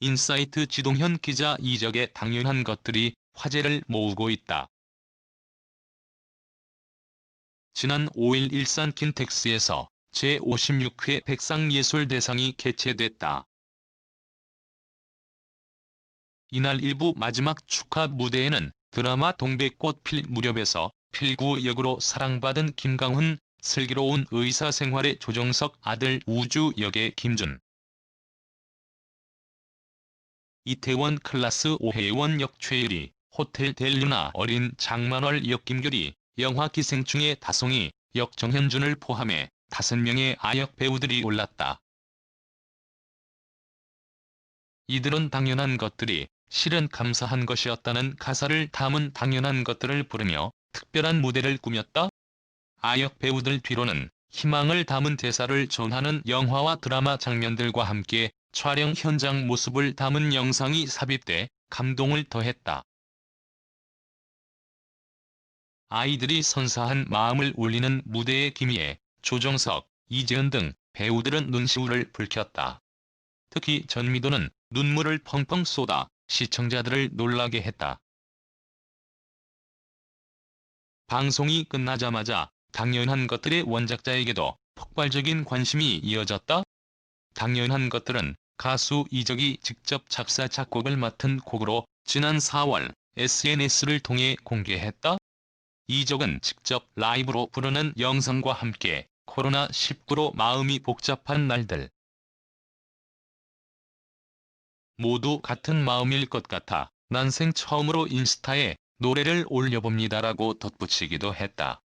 인사이트 지동현 기자 이적의 당연한 것들이 화제를 모으고 있다. 지난 5일 일산 킨텍스에서 제56회 백상예술대상이 개최됐다. 이날 일부 마지막 축하 무대에는 드라마 동백꽃 필 무렵에서 필구 역으로 사랑받은 김강훈, 슬기로운 의사생활의 조정석 아들 우주 역의 김준, 이태원 클라스 오혜원 역 최유리, 호텔 델루나 어린 장만월 역 김규리, 영화 기생충의 다송이 역 정현준을 포함해 5명의 아역 배우들이 올랐다. 이들은 당연한 것들이 실은 감사한 것이었다는 가사를 담은 당연한 것들을 부르며 특별한 무대를 꾸몄다. 아역 배우들 뒤로는 희망을 담은 대사를 전하는 영화와 드라마 장면들과 함께 촬영 현장 모습을 담은 영상이 삽입돼 감동을 더했다. 아이들이 선사한 마음을 울리는 무대의 기미에 조정석, 이재은 등 배우들은 눈시울을 붉혔다. 특히 전미도는 눈물을 펑펑 쏟아 시청자들을 놀라게 했다. 방송이 끝나자마자 당연한 것들의 원작자에게도 폭발적인 관심이 이어졌다. 당연한 것들은 가수 이적이 직접 작사 작곡을 맡은 곡으로 지난 4월 SNS를 통해 공개했다. 이적은 직접 라이브로 부르는 영상과 함께 코로나19로 마음이 복잡한 날들. 모두 같은 마음일 것 같아 난생 처음으로 인스타에 노래를 올려봅니다라고 덧붙이기도 했다.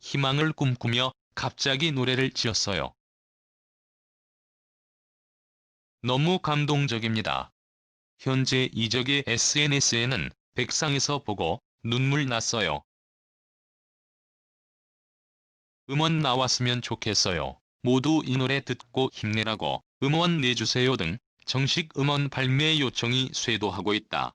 희망을 꿈꾸며 갑자기 노래를 지었어요. 너무 감동적입니다. 현재 이적의 SNS에는 백상에서 보고 눈물 났어요. 음원 나왔으면 좋겠어요. 모두 이 노래 듣고 힘내라고 음원 내주세요 등 정식 음원 발매 요청이 쇄도하고 있다.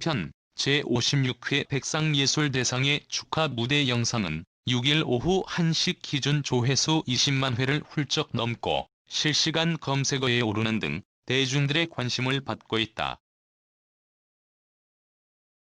편 제56회 백상예술대상의 축하 무대 영상은 6일 오후 1시 기준 조회수 20만 회를 훌쩍 넘고 실시간 검색어에 오르는 등 대중들의 관심을 받고 있다.